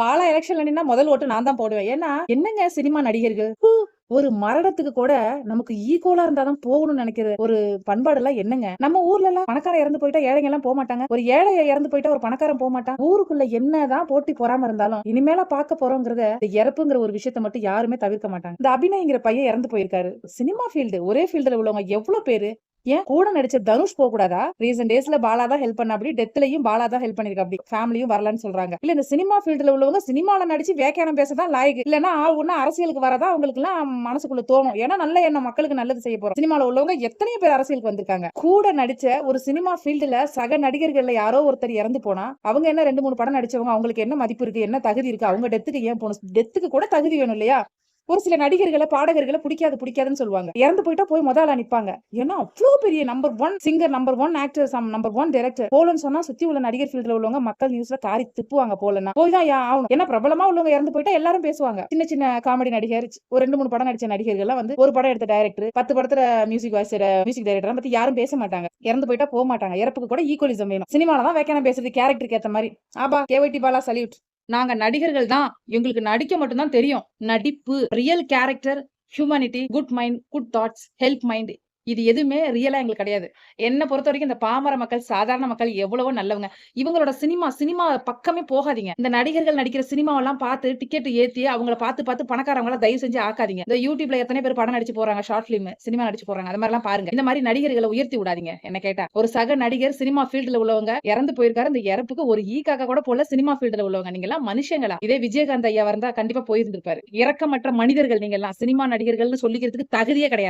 பாலா எலெக்ஷன்ல நின்னா முதல் ஓட்டு நான் தான் போடுவேன். ஏன்னா என்னங்க சினிமா நடிகர்கள்? ஒரு மரணத்துக்கு கூட நமக்கு ஈக்குவலா இருந்தாதான் போகணும்னு நினைக்கிற ஒரு பண்பாடு எல்லாம் என்னங்க? நம்ம ஊர்ல எல்லாம் பணக்காரன் இறந்து போயிட்டா ஏழைங்க எல்லாம் போக மாட்டாங்க ஒரு ஏழை இறந்து போயிட்டா ஒரு பணக்காரன் போக மாட்டான் ஊருக்குள்ள என்னதான் போட்டி போறாம இருந்தாலும் இனிமேல பாக்க போறோங்கிறத இந்த இறப்புங்கிற ஒரு விஷயத்த மட்டும் யாருமே தவிர்க்க மாட்டாங்க. இந்த அபிநயங்கிற பையன் இறந்து போயிருக்காரு. சினிமா ஃபீல்டு ஒரே ஃபீல்டுல உள்ளவங்க எவ்வளவு பேரு? ஏன் கூட நடிச்ச தனுஷ் போக கூடாதா? ரீசன்ட் டேஸ்ல பாலா தான் ஹெல்ப் பண்ண அப்படி டெத்லயும் பாலா தான் ஹெல்ப் பண்ணிருக்க அப்படி ஃபேமிலியும் வரலன்னு சொல்றாங்க. இல்ல இந்த சினிமா ஃபீல்டுல உள்ளவங்க சினிமால நடிச்சு வேக்கானம் பேசதான் லாய்க்கு. இல்லன்னா ஆ ஒண்ணு அரசியலுக்கு வரதா அவங்களுக்கு எல்லாம் மனசுக்குள்ள தோணும். ஏன்னா நல்ல எண்ணம் மக்களுக்கு நல்லது செய்ய போறோம். சினிமால உள்ளவங்க எத்தனையோ பேர் அரசியலுக்கு வந்திருக்காங்க. கூட நடிச்ச ஒரு சினிமா ஃபீல்டுல சக நடிகர்கள்ல யாரோ ஒருத்தர் இறந்து போனா அவங்க என்ன ரெண்டு மூணு படம் நடிச்சவங்க அவங்களுக்கு என்ன மதிப்பு இருக்கு என்ன தகுதி இருக்கு அவங்க டெத்துக்கு ஏன் போகணும்? டெத்துக்கு கூட தகுதி வேணும் இல்லையா? ஒரு சில நடிகர்களை பாடகர்களை பிடிக்காது பிடிக்காதுன்னு சொல்லுவாங்க. இறந்து போயிட்டா போய் முதல்ல நிப்பாங்க. ஏன்னா அவ்வளோ பெரிய number one singer number one actor number one director போலன்னு சொன்னா சுத்தி உள்ள நடிகர் ஃபீல்ட்ல உள்ளவங்க மக்கள் நியூஸ்ல காரி திப்புவாங்க போலன்னா. போய் தான் ஆகணும். ஏன்னா பிரபலமா உள்ளவங்க இறந்து போயிட்டா எல்லாரும் பேசுவாங்க. சின்ன சின்ன காமெடி நடிகர் ஒரு ரெண்டு மூணு படம் நடிச்ச நடிகர்கள் வந்து ஒரு படம் எடுத்த டைரக்டர் பத்து படத்துல மியூசிக் வாய்ஸ் மியூசிக் டைரக்டர் பத்தி யாரும் பேச மாட்டாங்க. இறந்து போயிட்டா போக மாட்டாங்க. இறப்புக்கு கூட ஈக்குவலிசம் வேணும். சினிமால தான் வைக்கணும் பேசுறது கேரக்டருக்கு ஏத்த மாதிரி. ஆபா கேவைட்டி பாலா சல்யூட் நாங்க நடிகர்கள் தான். எங்களுக்கு நடிக்க மட்டும்தான் தெரியும். நடிப்பு real character humanity good mind good thoughts help mind இது எதுவுமே ரியலா எங்களுக்கு கிடையாது. என்னை பொறுத்த வரைக்கும் இந்த பாமர மக்கள் சாதாரண மக்கள் எவ்வளவோ நல்லவங்க. இவங்களோட சினிமா சினிமா பக்கமே போகாதீங்க. இந்த நடிகர்கள் நடிக்கிற சினிமாவெல்லாம் பார்த்து டிக்கெட் ஏத்தி அவங்கள பார்த்து பார்த்து பணக்காரவங்கள தயவு செஞ்சு ஆக்காதீங்க. இந்த யூடியூப்ல எத்தனை பேர் படம் நடிச்சு போறாங்க ஷார்ட் பிலிம் சினிமா நடிச்சு போறாங்க அது மாதிரிலாம் பாருங்க. இந்த மாதிரி நடிகர்களை உயர்த்தி விடாதீங்க என்ன கேட்டா. ஒரு சக நடிகர் சினிமா ஃபீல்டுல உள்ளவங்க இறந்து போயிருக்காரு. இந்த இறப்புக்கு ஒரு e ஈக்காக கூட போல சினிமா ஃபீல்டுல உள்ளவங்க. நீங்க எல்லாம் மனுஷங்களா? இதே விஜயகாந்த் ஐயா இருந்தா கண்டிப்பா போயிருந்திருப்பாரு. இரக்கமற்ற மனிதர்கள் நீங்க எல்லாம். சினிமா நடிகர்கள்னு சொல்லிக்கிறதுக்கு தகுதியே கிடையாது.